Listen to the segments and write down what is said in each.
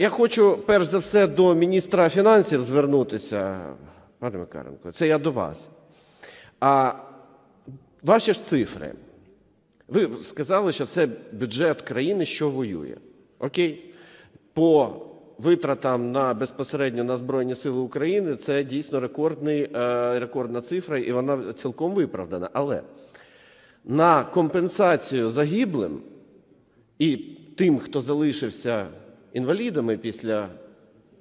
Я хочу перш за все до міністра фінансів звернутися, пане Макаренко, це я до вас. А ваші ж цифри. Ви сказали, що це бюджет країни, що воює. Окей? По витратам на безпосередньо на Збройні Сили України це дійсно рекордний, е, рекордна цифра, і вона цілком виправдана. Але на компенсацію загиблим і тим, хто залишився інвалідами після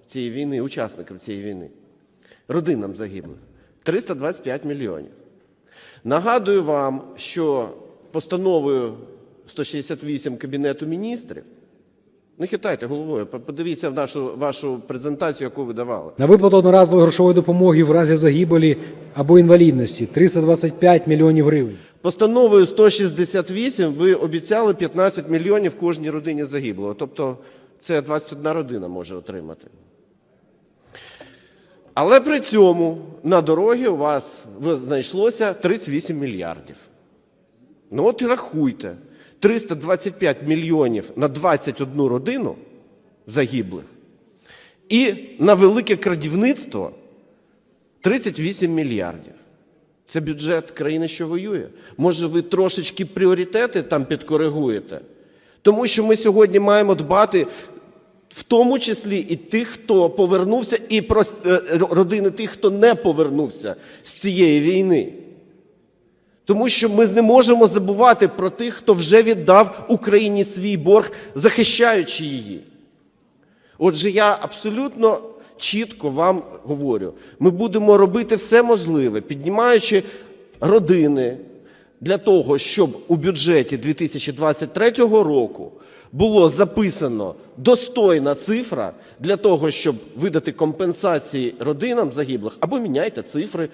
цієї війни, учасникам цієї війни, родинам загиблих, 325 мільйонів. Нагадую вам, що постановою 168 Кабінету міністрів, не хитайте головою, подивіться в нашу вашу презентацію, яку ви давали. На виплату одноразової грошової допомоги в разі загибелі або інвалідності 325 мільйонів гривень. Постановою 168 ви обіцяли 15 мільйонів кожній родині загиблого. Тобто це 21 родина може отримати. Але при цьому на дорогі у вас знайшлося 38 мільярдів. Ну от і рахуйте. 325 мільйонів на 21 родину загиблих. І на велике крадівництво 38 мільярдів. Це бюджет країни, що воює. Може, ви трошечки пріоритети там підкоригуєте? Тому що ми сьогодні маємо дбати в тому числі і тих, хто повернувся, і про е, родини тих, хто не повернувся з цієї війни. Тому що ми не можемо забувати про тих, хто вже віддав Україні свій борг, захищаючи її. Отже, я абсолютно чітко вам говорю: ми будемо робити все можливе, піднімаючи родини для того, щоб у бюджеті 2023 року було записано достойна цифра для того, щоб видати компенсації родинам загиблих, або міняйте цифри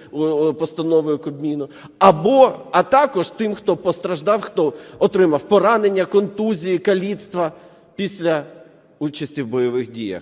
постановою Кабміну, або а також тим, хто постраждав, хто отримав поранення, контузії, каліцтва після участі в бойових діях.